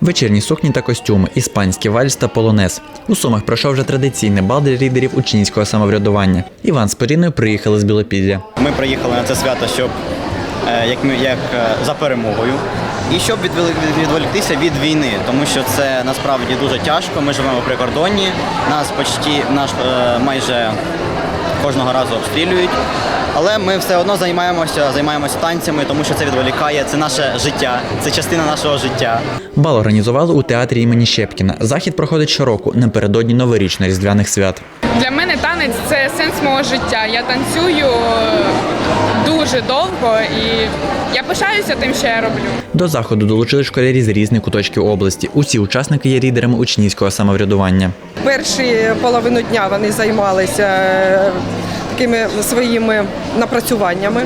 Вечірні сукні та костюми, іспанський вальс та полонез. У Сумах пройшов вже традиційний бал для лідерів учнівського самоврядування. Іван з Поріною приїхали з Білопілля. Ми приїхали на це свято, щоб е, як ми як е, за перемогою, і щоб відволіктися від війни, тому що це насправді дуже тяжко. Ми живемо в прикордонні, нас почти наш е, майже кожного разу обстрілюють. Але ми все одно займаємося, займаємося танцями, тому що це відволікає, це наше життя, це частина нашого життя. Бал організували у театрі імені Щепкіна. Захід проходить щороку напередодні новорічно-різдвяних свят. Для мене танець це сенс мого життя. Я танцюю дуже довго і я пишаюся тим, що я роблю. До заходу долучили школярі з різних куточків області. Усі учасники є лідерами учнівського самоврядування. Перші половину дня вони займалися е, такими своїми напрацюваннями,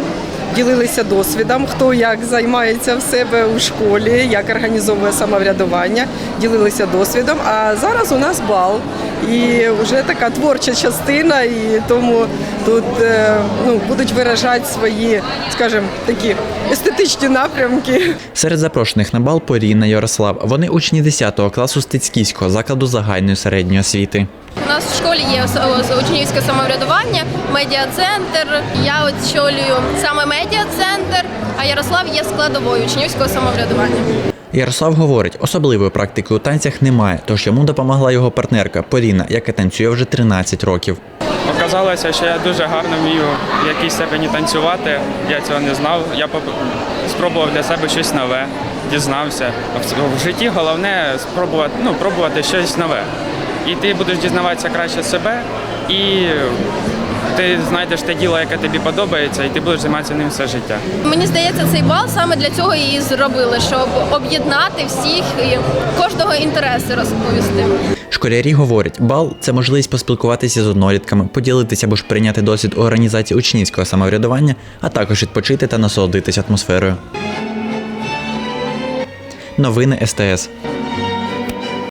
ділилися досвідом, хто як займається в себе у школі, як організовує самоврядування, ділилися досвідом. А зараз у нас бал. І вже така творча частина, і тому тут е, ну, будуть виражати свої, скажімо, такі естетичні напрямки. Серед запрошених на бал Поріна Ярослав. Вони учні 10 класу Стецьківського закладу загальної середньої освіти. У нас в школі є учнівське самоврядування, медіа-центр. Я очолюю саме медіа-центр, а Ярослав є складовою учнівського самоврядування. Ярослав говорить, особливої практики у танцях немає, тож йому допомогла його партнерка Поліна, яка танцює вже 13 років. Оказалося, що я дуже гарно вмію в якійсь степені танцювати. Я цього не знав. Я спробував для себе щось нове, дізнався. В- В житті головне спробувати ну, пробувати щось нове. І ти будеш дізнаватися краще себе, і ти знайдеш те діло, яке тобі подобається, і ти будеш займатися ним все життя. Мені здається, цей бал саме для цього і зробили, щоб об'єднати всіх і кожного інтереси розповісти. Школярі говорять, бал це можливість поспілкуватися з однолітками, поділитися або ж прийняти досвід у організації учнівського самоврядування, а також відпочити та насолодитись атмосферою. Новини СТС.